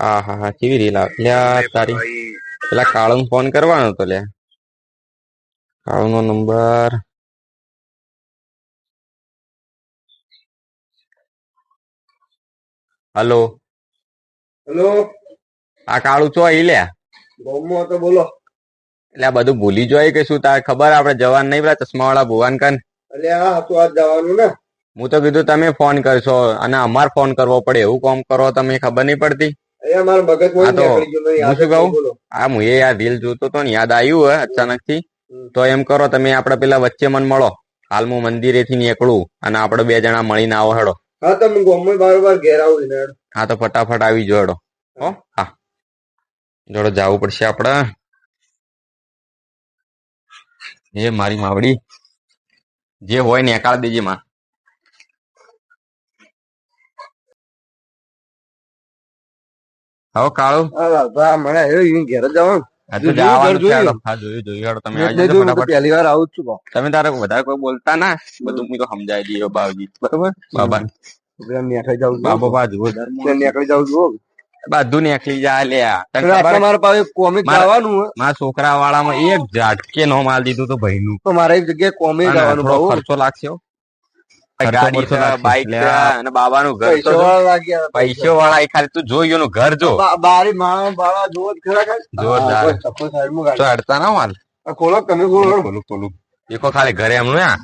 હા હા હા. કેવી રીલ આવે? લ્યા તારી પેલા કાળું ફોન કરવાનો તો લ્યા. કાળું નો નંબર. હલો. હલો. આ કાળું ચો અહીં લ્યા. તો બોલો. એટલે આ બધું ભૂલી જોઈ કે શું તારે ખબર? આપડે જવાન નહીં પેલા ચશ્મા વાળા ભુવાન કન. એટલે આ હતું આજ જવાનું ને? હું તો કીધું તમે ફોન કરશો અને અમાર ફોન કરવો પડે. એવું કોમ કરો તમે ખબર નહીં પડતી? તો, એમ કરો તમે આપડે પેલા વચ્ચે મન મળો. હાલ હું મંદિરે થી નીકળું અને આપડે બે જણા મળીને આવો હેડો. હા તો હું ગોમમાં બારોબાર ઘેર આવું હા તો ફટાફટ આવી જો હેડો. હો હા. જોડો જવું પડશે આપડે એ મારી માવડી. જે હોય ને એકાળ દેજે માં આવી કાળો? મને પહેલી વાર આવું છું તમે તારે વધારે કોઈ બોલતા ના? બધું હું તો સમજાવી દઈએ બાવજી. બરોબર? બાબા નીકળી છું. બાબા બા જુઓ. એટલે નીકળી જાઉં છું બધું નીકળી જાય પાસે કોમિક જવાનું મારા છોકરા વાળામાં એક ઝાટકે નો માલ દીધું તો ભાઈ નું તો મારે એક જગ્યાએ કોમિક જવાનું બહુ ખર્ચો લાગશે ગાડી છે બાઈક છે. અને બાબાનું ઘર તો પૈસા. વાળા લાગ્યા પૈસો વાળા ખાલી તું જોઈ એનું ઘર જો બારી માણસ બાળા જોવો? જોરદાર. તો અડતા ના માલ આ ખોલો તમે ખોલો ખોલું ખોલું દેખો ખાલી ઘરે એમનું આ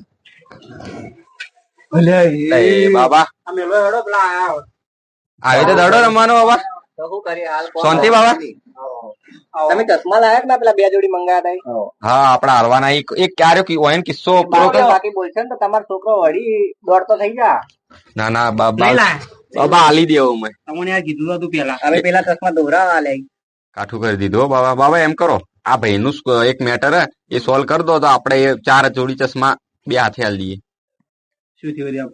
અલ્યા, એ એ- બાબા આ મેલો હેડો પેલા આયા. આવી તો દડો રમવાનો બાબા શાંતિ બાબા. તમે ચશ્મા લાયા કે ના પેલા બે જોડી મંગાયા હતા હા આપડા હાલવાના એક એક ક્યારે કી- હોય કિસ્સો પૂરો બાકી કરો. બાકી બોલશે ને તો તમારો છોકરો વળી દોડતો થઈ જા. ના ના બાબા બાબા આલી દેવો મેં તમને યાર કીધું હતું પેલા. હવે પેલા ચશ્મા દોરાવા લે કાઠું કરી દીધો બાબા. બાબા એમ કરો. આ ભાઈ નું એક મેટર હે એ સોલ્વ કરી દો તો આપણે એ ચાર જોડી ચશ્મા બે હાથે હાલ દઈએ. શું થયું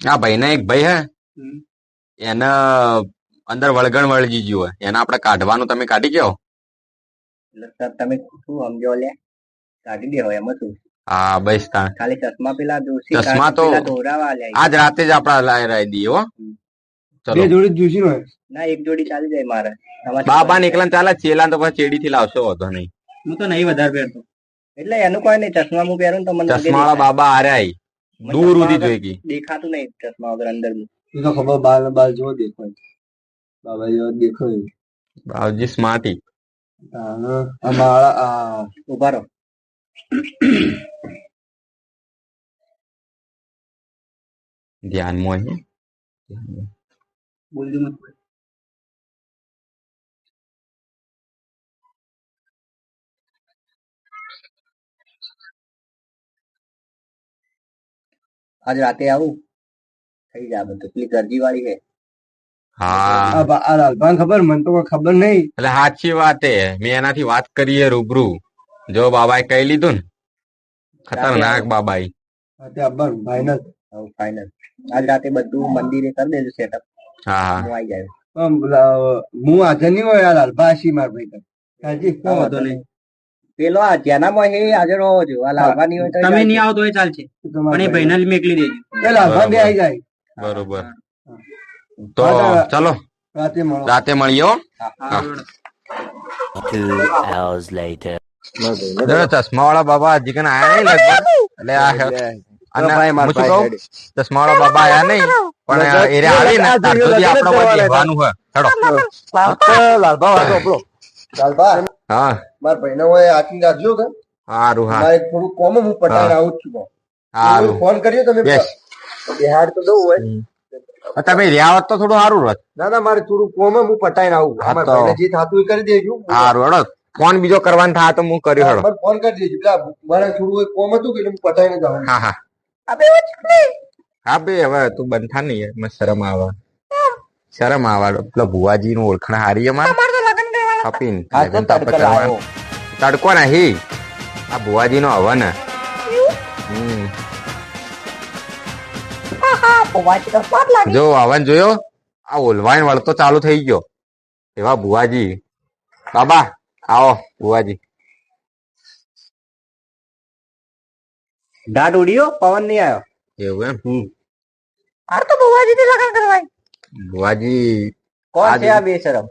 આ ભાઈ ના એક ભાઈ હે. એને અંદર વળગણ વળગી ગયું હોય એને આપણે કાઢવાનું તમે કાઢી ગયો? એટલે તમે શું સમજો લે? કાઢી દેવો એમાં શું હા બસ ખાલી ચશ્મા પેલા દોશી ચશ્મા તો- આજ રાતે જ આપડા લાઈ રાઈ દઈએ હો. ચલો. બે જોડી જોશી નો ના એક જોડી ચાલી જાય મારે. તમારે બાબા નીકળન ને ચાલે ચેલા તો પછી ચેડી થી લાવશો વાંધો નહીં. હું તો નહીં વધારે પહેરતો. એટલે એનું કોઈ નહીં ચશ્મા હું પહેરું તો મને ચશ્મા વાળા બાબા આર્યા ઈ. દૂર સુધી જોઈ ગઈ. દેખાતું નહીં ચશ્મા વગર અંદર તો ખબર બાલ બાલ બાર દેખાય. બાબા જેવો દેખાય બાવજી સ્માર્ટી હા, આ માળા આ ઊભા રહો ધ્યાનમાં હે. બોલજો મત આજ રાતે આવું થઈ જાય બધું પેલી ગરજી વાળી છે હા. લાલભાન ખબર? મને તો ખબર નહીં. એટલે સાચી વાત હે મેં એનાથી વાત કરીએ રૂબરૂ. જો બાબાએ કહી લીધું ને. ખતરનાક બાબાઈ. આ ફાઈનલ ફાઈનલ આજ રાતે બધું મંદિરે કરી દેજો સેટઅપ હા હા. હું આવી જાય હું આજે નહીં હોય આ લાલભા માર ભાઈ. હાજી કોઈ વાંધો નહીં. પેલો આ જેનામાં હે આજે હોવો જો આ લાવવાની હોય તમે નહીં આવો તો એ ચાલશે. પણ એ ભાઈને જ મેકલી દેજો. એ લાલભા બે આવી જાય. બરોબર. તો ચલો. રાતે મળો. રાતે મળીએ હો. હા. Two hours later. ચશ્મા વાળા બાબા હજી કન આયા નહીં લગભગ? એટલે આ હે- અને ભાઈ, મારા હું શું કહું? ચશ્મા વાળા બાબા આયા નહીં પણ એ આવી ને સુધી આપણે વચ્ચે રહેવાનું હે. વાતો મારા ભાઈને હોય આખી રાખજો કે હારું હા. એક થોડું કોમ હું પટાઈને આવું જ છું હારું. ફોન કર્યો તમે બિહાર તો દઉં હોય. તમે રહ્યા હોત તો થોડું સારું રત ના ના મારે થોડું કોમ હું પટાઈને આવું. હા તો- જે થતું એ કરી દેજો. સારું હેડો. ફોન બીજો કરવાનો થાય તો હું કર્યો હડો. ફોન કરી દેજો. પેલા મારે થોડું કોમ હતું કે હું પટાઈને જવાનું હા હા. હા બે હવે તું બંધા નહીં મને શરમ આવે. શરમ આવે. પેલા ભુવાજી નું ઓળખાણ હારી અમારે. કરવાનું. તડકો નહીં. આ ભુવાજી નો હવન હમ. જો હવન જોયો? આ ઓલવાઈન વળતો ચાલુ થઈ ગયો. એવા ભુવાજી. બાબા આવો બુવાજી દાટ ઉડ્યો? પવન નહીં આવ્યો? એવું એમ? આ તો બુવાજી થી લગન કરવાય. બુવાજી કોણ છે આ બે શરમ?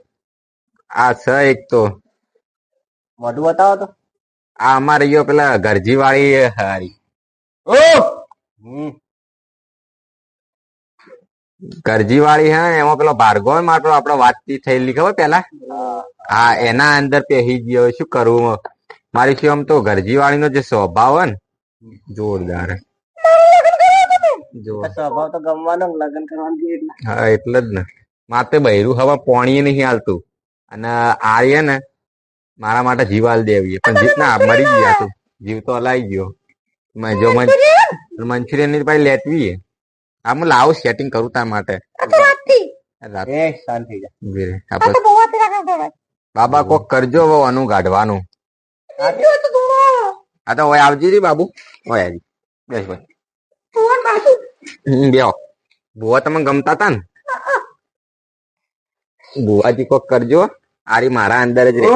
આ છ એક તો. મોઢું બતાવો તો. આ અમારે પેલા ગરજી વાળી હારી. ઓ હમ. ગરજી વાળી હે ને એમાં પેલો ભાર્ગવમાં પેલો આપડે વાતચીત થયેલી ખબર પેલા? હા એના અંદર પહેરી ગયો શું કરવું મારી શું આમ તો ગરજી વાળી નો જે સ્વભાવ હોય ને જોરદાર. હે. જોર. આ સ્વભાવ તો ગમવાનો લગ્ન કરવાનું એટલે હા એટલે જ ને. માતે બૈરું હવે પોણીએ નહીં હાલતું. અને આર્ય ને મારા માટે જીવાલ દેવી પણ જીત ના મરી ગયા તું. જીવ તો હલાઈ ગયો. મ- જો મંચુરિયનની ભાઈ લેટવી હે. હા લાવો સેટિંગ કરું તા માટે. એ શાંત જા. બાબા કોક કરજો આનું ગાઢવાનું. આ તો ઓય આવજી રી બાબુ. ઓય આવજી. બેસ ભાઈ બેહો ભુવા તમે ગમતા તા ને? ભુવાજી કોક કરજો. આરી મારા અંદર જ રે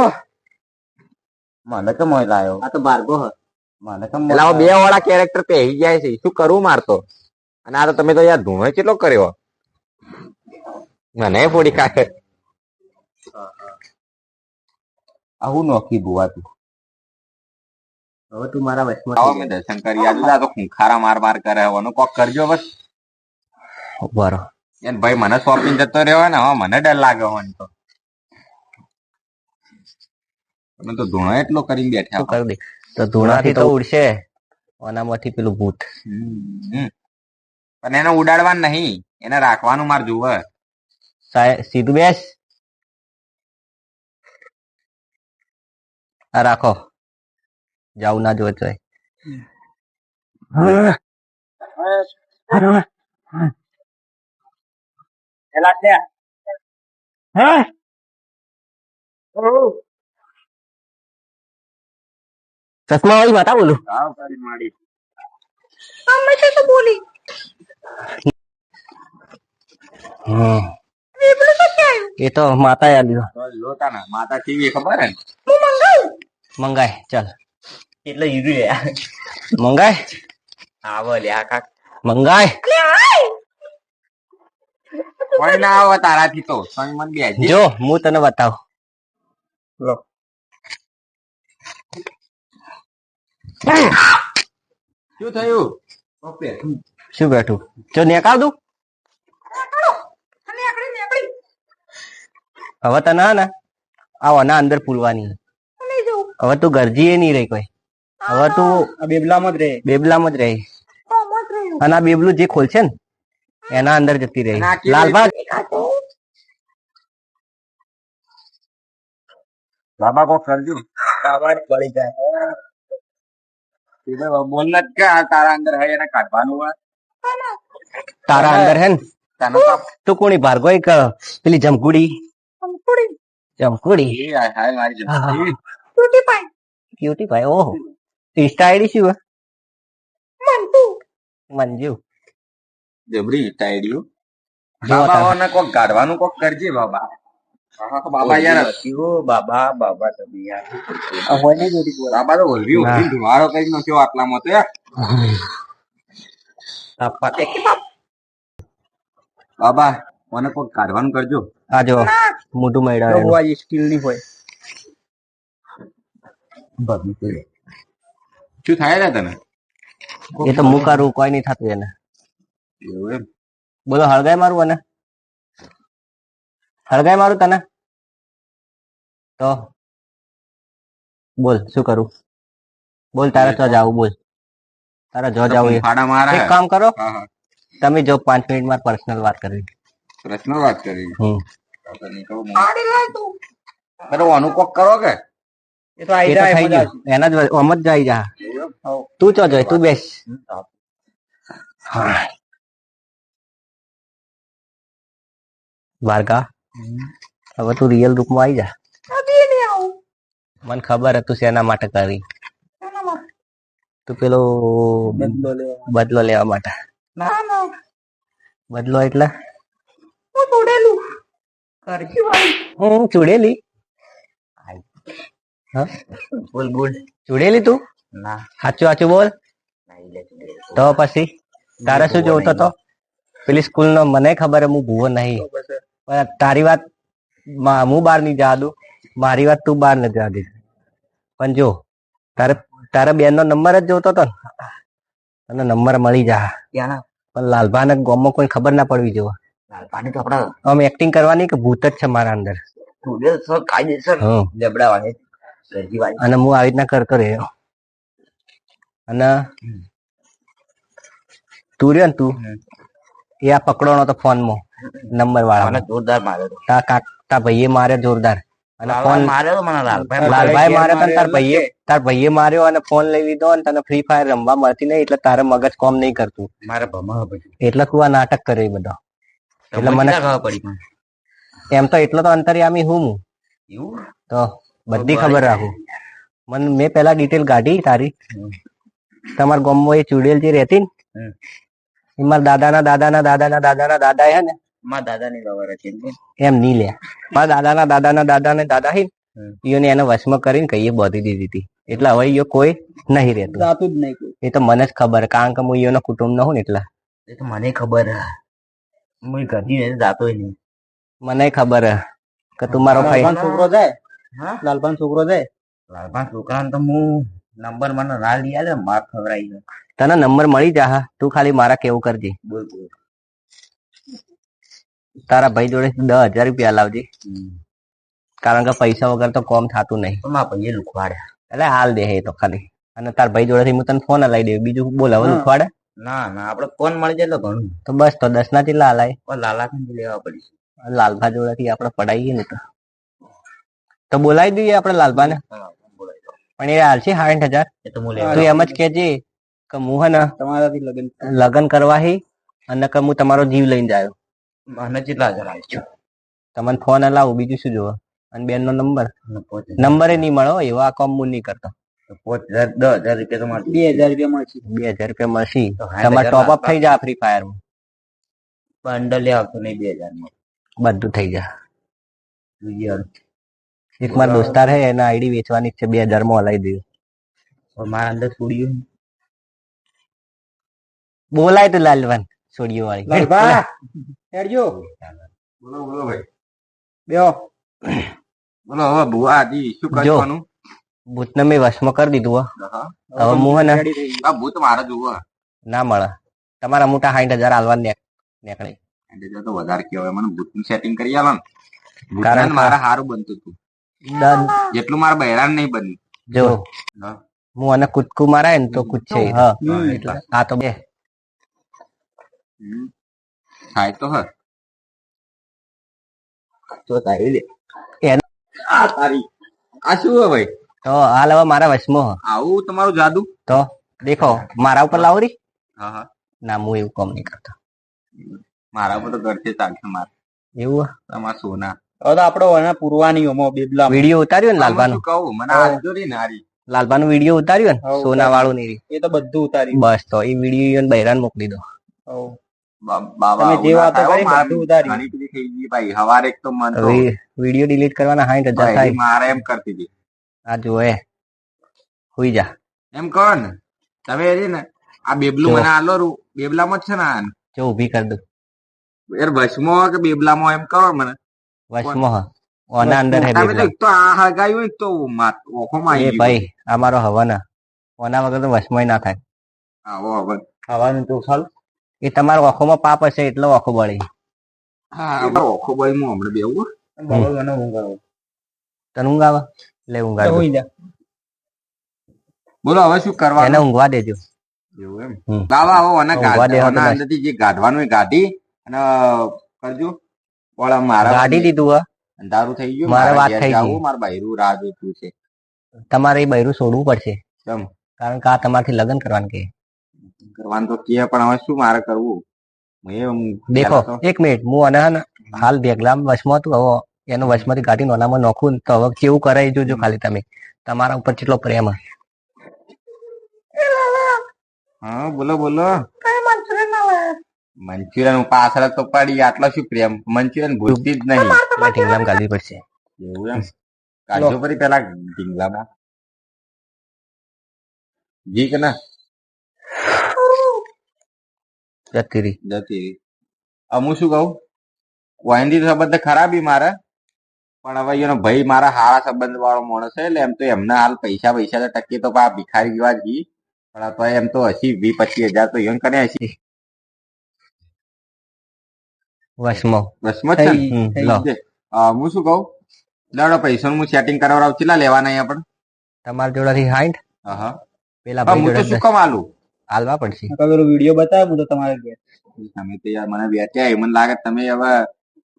મને તો મોય લાયો? આ તો બારગો હ. મને તો લાવો બે વાળા કેરેક્ટર પહેરી જાય છે. શું કરવું મારતો અને આ તો તમે તો યાર ધૂણો કેટલો કર્યો? મને ફોડી કાઢે આવું નોખી ભૂવા તું. હવે તું મારા વચમાં આવો મેં દર્શન કરી આજુ તો ખુંખારા માર માર કરે હવે કોક કરજો બસ. બરો. એન ભાઈ મને શોપિંગ જતો રહ્યો ને હવે મને ડર લાગે હોય તો. તમે તો ધૂણો એટલો કરીને બેઠા કરી? દે તો ધૂણાથી તો ઉડશે. ઓનામાંથી પેલું ભૂત. હમ. પણ એને ઉડાડવાનું નહીં. એને રાખવાનું માર જુવે સીધું બેસ. આ રાખો. જાવું ના જોવે તો ચશ્મા વાળી માતા બોલું? હમ. એ તો માતા લોટા ના માતા કેવી ખબર હે? મંગાય ચાલ. એટલે ઈરું મંગાય? આવો લ્યા કાક. મંગાય? કોઈ ના આવે તારાથી તો? સંગ મન બેસી જો હું તને બતાવું. શું થયું? શું બેઠું? જો નેકાવ દઉં? હવે તો ના ને. આવો ના અંદર પુલવાની હવે તું ગરજી એ નહીં રહી કોઈ. હવે તું આ બેબલામાં જ રહે. બેબલામાં જ રહે. અને આ બેબલું જે ખોલશે ને એના અંદર જતી રહી. લાલભાગ બાબા કો કરજો આવાજ પડી જાય. બોલ ન કે તારા અંદર હે એને કાઢવાનું હોય. તારા અંદર હે ને તું કોની ભાર્ગવ એક પેલી જમકુડી. જમકુડી. ક્યુટી ભાઈ ઓહો. ઇન્સ્ટા આઈડી શું મંજુ. મંજુ. જબરી ઇન્સ્ટા આઈડી બાબાઓને કોક કાઢવાનું કોક કરજે બાબા. બાબા યાર બાબા બાબા તમે યાર. બાબા તો ઓલવી નાખ્યો આટલામાં તો યાર. બાબા મને કોઈ કાઢવાનું કરજો. આ જો મોઢું મળ્યા એનું. આ સ્ટીલની હોય. શું થાય છે તને? એ તો હું કરું કોઈ નહીં થતું એને. એવું એમ? બોલો હળગાય મારું અને? હળગાય મારું તને? તો? બોલ શું કરું? બોલ તારે તો જાવું બોલ. તારે જો જાવું ફાડા મારા એક કામ કરો. તમે જો પાંચ મિનિટમાં પર્સનલ વાત કરવી. પર્સનલ વાત કરી હમ. કોક કરો કે? એ તો આઈ જાય થઈ ગયું. એના જ ઓમ જ જાય જા. તું ચો જોઈ તું બેસ. હા. હવે તું રિયલ રૂપમાં આવી જા. મને ખબર હતું શેના માટે કરી. તું પેલો બદલો લેવા બદલો લેવા માટે. બદલો એટલે? હું ચૂડેલી. હા બોલ બોલ. ચૂડેલી તું? ના. સાચું સાચું બોલ. તો પછી? તારે શું જોતો તો પેલી સ્કૂલ નો મને ખબર હે હું ભૂવો નહીં. પણ તારી વાત હું બહાર નહીં જવા દઉં. મારી વાત તું બહાર નથી જવા દઈશ પણ જો તારે તારા બેન નો નંબર જ જોતો હતો ને. તને નંબર મળી જા. પણ લાલભા ને ગામમાં કોઈ ખબર ના પડવી તો આપડા આમ એક્ટિંગ કરવાની કે ભૂત જ છે મારા અંદર? કાયદેસર અને હું આવી રીતના કરતો રહ્યો અને તું રહ્યો ને તું? એ આ પકડવાનો તો ફોનમાં. નંબર વાળા જોરદાર માર્યો તો. તા કાક ભાઈએ માર્યો જોરદાર. ફોન માર્યો મને લાલભાઈ લાલભાઈ માર્યો તો તાર ભાઈએ તાર ભાઈએ માર્યો અને ફોન લઈ લીધો અને તને ફ્રી ફાયર રમવા મળતી નહીં એટલે તારે મગજ કોમ નહીં કરતું. મારે ભમા એટલે તું આ નાટક કરે બધા. એટલે મને- ખબર પડી એમ તો એટલો તો અંતર્યામી હું હું? તો બધી ખબર રાખું. મને મેં પેલા ડિટેલ કાઢી તારી. તમારા ગામમાં એ ચુડેલ જે રહેતી ને. એ મારા દાદાના દાદાના દાદાના દાદાના દાદા હે ને મારા દાદાની લવર હતી એમ. નહીં લે. મારા દાદાના દાદાના દાદાને દાદા હે. ઈયોને એને વશમાં કરીને કહીએ બોધી દીધી હતી. એટલે હવે ઈયો કોઈ નહીં રહેતું. જાતું જ નહીં કોઈ. એ તો મને જ ખબર કારણ કે હું ઈયોનો કુટુંબ નો હું ને એટલે. એ તો મને ખબર. હું ઘરની જાતો નહીં. મને ખબર હે કે તું મારો ભાઈ છોકરો જાય હા? લાલભાઈ છોકરો જાય લાલભાન છોકરાને તો હું નંબર મને ના લઈ આલે માર ખવડાવી દે. તને નંબર મળી જા હા તું ખાલી મારા કેવું કરજે. બોલ બોલ. તારા ભાઈ જોડે દસ હજાર રૂપિયા લાવજે. કારણ કે પૈસા વગર તો કોમ થતું નહીં. મારા ભાઈએ લુખવાડ્યા એટલે હાલ દે એ તો ખાલી. અને તાર ભાઈ જોડેથી હું તને ફોન હલાવી દે બીજું બોલ હવે લુખવાડે? ના ના આપડે ફોન મળી જાય તો ઘણું તો બસ તો દસ ના ચેટલા હલાય લાલા લેવા પડી? લાલભા જોડેથી આપણે પડાવીએ ને તો. તો બોલાવી દઈએ આપણે લાલભાને. પણ એ હાલ છે સાઠ હજાર. એ તો હું તું એમ જ કેજે કે હું હે ને તમારાથી લગન લગ્ન કરવા હી અને કે હું તમારો જીવ લઈને જાયો મને કેટલા હજાર આવીશું તમને ફોન અલાવું બીજું શું જોવો? અને બેન નો નંબર નંબરે નહીં મળો એવા આ કોમ હું નહીં કરતો. પાંચ હજાર દસ હજાર રૂપિયા તમારે બે હજાર રૂપિયા મળશે. બે હજાર રૂપિયા મળશે. તમારે ટોપ અપ થઈ જા ફ્રી ફાયર બંડલ લેવા આવતો નહીં બે હજારમાં બધું થઈ જા બીજી એક મારા દોસ્તાર હે એના આઈડી વેચવાની છે બે હજારમાં હલાવી દઉં મારા અંદર છોડ્યું બોલાય તો લાલવાન છોડ્યું વાળી. હેડજો બોલો બોલો ભાઈ બેઓ બોલો હવે બુઆજી શું કરવાનું ભૂતને મેં વશમ કરી દીધું હવે મુહ ને આ ભૂત મારે જોવો ના મળે તમારા મોટા સાઠ હજાર હાલવા નીકળે તો વધારે કહેવાય મને ભૂતનું સેટિંગ કરી આલો ને કારણ મારા કે- મારે સારું બનતું હતું જેટલું મારા બહેરાન નહીં બન્યું જો હું આને કૂદકું મારાય ને તો કૂદશે હા એટલે આ તો બે હમ. થાય તો હર તો તારી લે આ તારી આ શું હે ભાઈ તો હાલ હવે મારા વશમાં હે. આવું તમારું જાદુ તો દેખો મારા ઉપર લાવો રી હા હા ના હું એવું કામ નહીં કરતો મારા ઉપર તો ઘરથી ચાલશે મારે એવું તમારા સોના હવે તો આપડો એના પુરવાનીઓમાં બેબલા વીડિયો ઉતાર્યો ને લાલબાનું કહું મને આલજો રી ને હારી વીડિયો ઉતાર્યો ને સોના વાળું ની એ તો બધું ઉતારી બસ તો એ વીડિયો બહેરાન મોકલી દો વીડિયો ડિલીટ કરવાના સાઠ હજાર થાય મારે એમ કરતી હતી. આ જોએ હુઈ જા. એમ કહો તમે એ ને આ બેબલું મને આલો રૂ. બેબલામાં જ છે ને આ? જો ઊભી કરી દઉં. યાર કે બેબલામાં એમ કરો મને. વશમાં ઓના અંદર હે તો બેબલા. એક તો આ હગાયું હોય તો ઓખોમાં આવી ભાઈ અમારો મારો હવન. ઓના વગર તો વશમાં ના થાય. આવો હવે. ખાવાનું તો સારું એ તમારો ઓખોમાં પાપ હશે એટલે ઓખો બળી. હા, ઓખો ભાઈ હું હમણાં બેવું બરોબર મને ઊંઘ આવે તને ઊંઘ આવે લે ઊંઘ આવે બોલો હવે શું એને ઊંઘવા દેજો. એવું એમ. આવો અને. અંદરથી જે ગાઢવાનું એ ગાઢી અને કરજો. ઓલા મારા ગાડી દીધું હા. અંધારું થઈ ગયું મારે વાત થઈ ગઈ. મારે બૈરું રાહ જોતું છે. તમારે એ બૈરું છોડવું પડશે. કેમ કારણ કે આ તમારથી લગ્ન કરવાનું કે. કરવાનું તો કે પણ હવે શું મારે કરવું? દેખો એક મિનિટ હું અને હાલ ભેગલામ વશમાં હતું હવે એનો વશમાંથી કાઢી નોનામાં નોખું તો હવે કેવું કરે જોજો ખાલી તમે. તમારા ઉપર કેટલો પ્રેમ હે. હા બોલો બોલો. મંચુરિયન પાછળ તો પડી આટલો શું પ્રેમ? મંચુરિયન ભૂલતી જ નહીં. ઢીંગલામ કાઢવી પડશે. એવું એમ? પરી પેલા ઢીંગલામાં. જી કે ના? જતી રહી જતી રહી અમુ શું કહું? વાંધી સંબંધ બધે ખરાબી મારે. પણ હવે એનો ભાઈ મારા હારા સંબંધ વાળો માણસ છે એટલે એમ તો એમના હાલ પૈસા પૈસા તો ટકે તો પા ભિખારી જેવા જ પણ તો એમ તો હસી વી પચીસ હજાર તો એમ કરે હસી વસમો. વસમો છે લો. હું શું કહું? લેવડો પૈસા હું સેટિંગ કરાવડાવું? ચેટલા લેવાના અહીંયા પણ? તમારા જોડેથી હાઈટ હા હા પેલા ભાઈ હું જોડે શું કમાલું? આલું હાલવા પડશે. પેલો વીડિયો બતાવ્યો તો તમારે ઘેર. તમે તો યાર મને વેચ્યા એ મને લાગે તમે હવે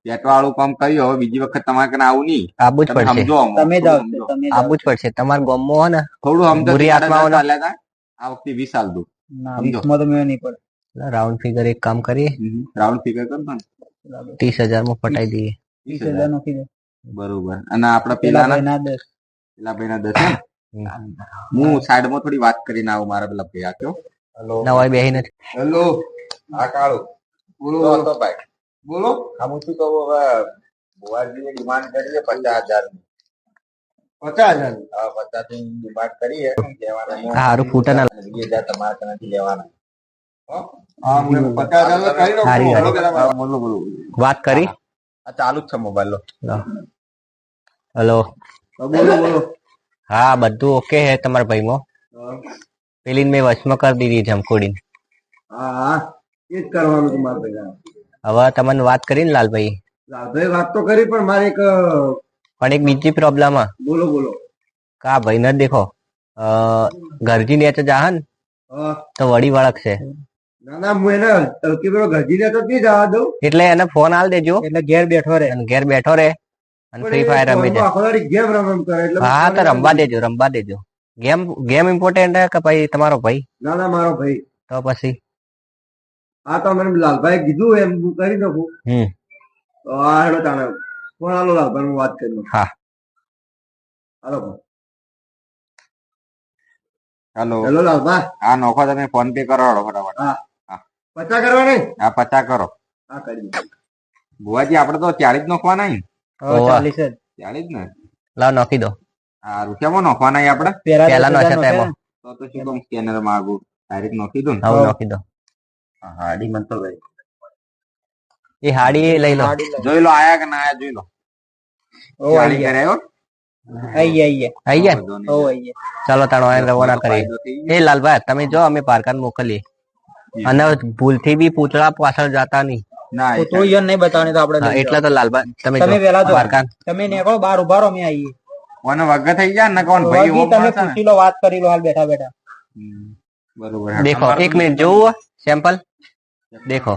પેટવાળું વાળું કામ કર્યું હવે બીજી વખત તમારે કને આવું નહીં. આબુ જ તમે પડશે. સમજો તમે જ થોડું આવશે સમજો. તમે જ આબુ જ પડશે. તમારા ગામમાં હો ને. થોડું સમજો બુરી આત્માઓનો-. આ વખતે વીસ આલ દઉં ના તો મેળ નહીં પડે. રાઉન્ડ ફિગર એક કામ કરીએ. રાઉન્ડ ફિગર કર પણ ત્રીસ હજારમાં પટાઈ દઈએ. ત્રીસ હજાર નાખી દે. બરોબર. અને આપડા પેલા પેલા ના દસ. પેલા ભાઈ ના દસ હું? સાઈડમાં થોડી વાત કરીને આવું મારા પેલા ભાઈ આ કયો ના હોય બેહી નથી. હેલો આ કાળો. બોલો. ભાઈ બોલો. હું શું કહું હવે ભુવાજીએ ડિમાન્ડ કરી પચાસ હજાર પચાસ હજાર હા પચાસની ડિમાન્ડ લેવાના આ ફૂટા ના. વીસ હજાર તમારા ત્યાંથી લેવાના. વાત. કરી? આ ચાલુ જ છે મોબાઈલ લો. હલો. બોલો બોલો. હા બધું ઓકે હે તમારા ભાઈમાં. પેલી મેં વચમાં કરી દીધી જમકોડીને હા એ જ કરવાનું છે મારે હવે તમને વાત કરી ને લાલભાઈ. લાલભાઈ વાત તો કરી પણ મારે એક પણ એક બીજી પ્રોબ્લેમ હા બોલો બોલો. કા ભાઈ ને દેખો. ઘરજી ને જાહે ને તો વડી વળખ છે. ના ના હું એને તલકી પેલો ગરજીને તો નહીં જવા દઉં. એટલે એને ફોન આલ દેજો. એટલે ઘેર બેઠો રે અને ઘેર બેઠો રહે. અને ફ્રી ફાયર રમી જાય. ગેમ રમ રમ કરે એટલે હા તો રમવા દેજો રમવા દેજો. ગેમ ગેમ ઇમ્પોર્ટન્ટ હે કે ભાઈ તમારો ભાઈ? ના ના મારો ભાઈ. તો પછી? આ તો મને લાલભાઈ કીધું એમ હું કરી દઉં હમ. તો આ હેડો તાણે ફોન આલો લાલભાઈ હું વાત કરી હા. હાલો. હેલો. હેલો લાલભાઈ આ નોખો તમે ફોન પે કરો હાલો ફટાફટ. પચા કરવા નહીં આ પચાસ કરો. હા કરી ભુવાજી આપડે તો ચાલીસ નોખવાના. ચાલીસ જ. ચાળીસ ને? લાવ નાખી દો. સારું. કેમાં નોખવાના આપડે પહેલા નો છે તેમાં તો તો શું કહું સ્કેનર માંગુ ડાયરેક્ટ નોખી દઉં હવે નાખી દો હાડી મન તો ગઈ. એ હાડી લઈ લો. જોઈ લો આયા કે ના આયા જોઈ લો. આવ્યો? આઈ આઈ આઈ ગયા? ઓ આઈ ચાલો તાણો આને રવાના કરીએ ગયો. એ લાલભાઈ તમે જો અમે પારકાન મોકલીએ. અને ભૂલથી બી પૂતળા પાછળ જતા નહીં. તો યન નહીં બતાવવાની તો આપણે એટલે તો લાલભાઈ તમે પારકાન તમે નીકળો બાર ઊભા રહો અમે આવીએ કોને વગર થઈ જાય ને કોણ ભાઈ ઓ તમે. પૂછી લો વાત કરી લો હાલ બેઠા બેઠા. બરોબર. દેખો એક મિનિટ જોવું સેમ્પલ દેખો.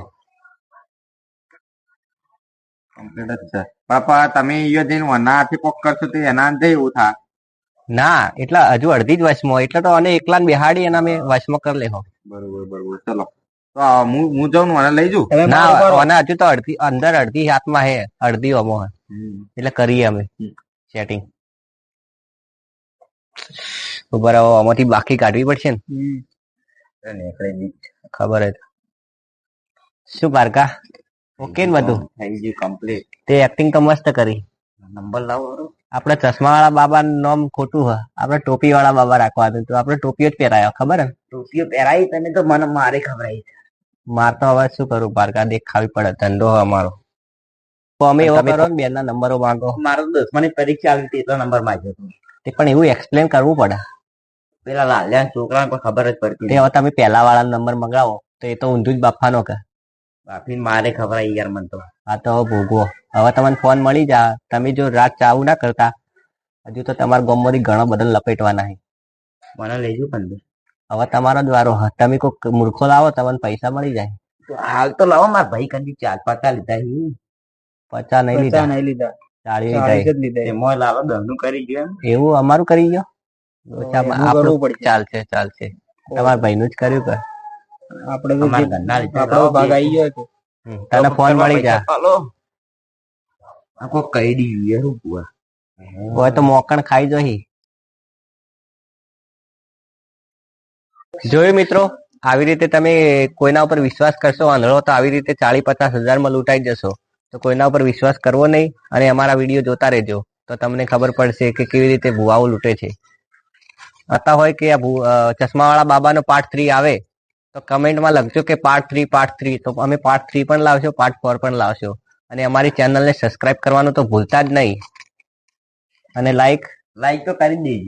કમ્પ્લીટ જ છે. પાપા તમે યો દિન વના હાથે કોક કરશો તો એના અંતે એવું થા ના એટલે હજુ અડધી જ વચમાં એટલે તો અને એકલા બેહાડી એના મેં વચમાં કરી લેહો. બરોબર બરોબર. ચલો. તો હું હું જાઉં મને લઈ જઉં? ના અને હજુ તો અડધી અંદર અડધી હાથમાં હે અડધી ઓમો હે. એટલે કરીએ અમે સેટિંગ રહો આમાંથી બાકી કાઢવી પડશે ને? નીકળી ખબર જ શું પારકા ઓકે ને બધું? થઈ ગયું કમ્પ્લીટ તે એક્ટિંગ તો મસ્ત કરી. નંબર લાવો. આપણે ચશ્મા વાળા બાબા નામ ખોટું હ. આપણે ટોપી વાળા બાબા રાખવા હતું. તો આપણે ટોપીઓ જ પહેરાયો ખબર હે? ને ટોપીઓ પહેરાવી તને તો મને મારે ખબરાઈ માર તો હવે શું કરું? પારકા દેખાવી પડે. ધંધો અમારો. તો અમે એવો કરો ને બેન ના નંબરો માંગો. મારો દસમાની પરીક્ષા આવી હતી એટલો નંબર માંગ્યો હતો. તે પણ એવું એક્સપ્લેન કરવું પડે. પેલા લાલ્યા છોકરાને કોઈ ખબર જ પડતી તે હવે તમે પહેલા વાળા નંબર મંગાવો તો એ તો ઊંધું જ બાફાનો કે. બાપી મારે ખબરાઈ યાર મને તો. આ તો હવે ભોગવો. હવે તમને ફોન મળી જા તમે જો રાત ચાવું ના કરતા હજુ તો તમારા ગામમાંથી ઘણા બધા લપેટવાના છે મને લેજો પણ હવે તમારો દ્વારો તમે કોઈક મૂર્ખો લાવો તમને પૈસા મળી જાય. હાલ તો લાવો મારા ભાઈ કંદી ચાર પાકા લીધા પચાસ નહીં લીધા. નહીં લીધા. એવું અમારું કરી ગયો? આપણું ચાલશે ચાલશે. તમારા ભાઈનું જ કર્યું કે? ગયો તને ફોન મળી જા. આખો કહી દીધું યાર હું હોય તો મોકણ ખાઈ જોઈ જોયું મિત્રો આવી રીતે તમે કોઈના ઉપર વિશ્વાસ કરશો આંધળો તો આવી રીતે ચાળી પચાસ હજારમાં લૂંટાઈ જશો. તો કોઈના ઉપર વિશ્વાસ કરવો નહીં અને અમારા વીડિયો જોતા રહેજો. તો તમને ખબર પડશે કે કેવી રીતે ભુવાઓ લૂંટે છે. હતા હોય કે આ ચશ્માવાળા બાબાનો પાર્ટ થ્રી આવે, તો કમેન્ટમાં લખજો કે પાર્ટ થ્રી પાર્ટ થ્રી તો અમે પાર્ટ થ્રી પણ લાવશો પાર્ટ ફોર પણ લાવશો. અને અમારી ચેનલને સબસ્ક્રાઇબ કરવાનું તો ભૂલતા જ નહીં. અને લાઈક લાઈક તો કરી દેજો.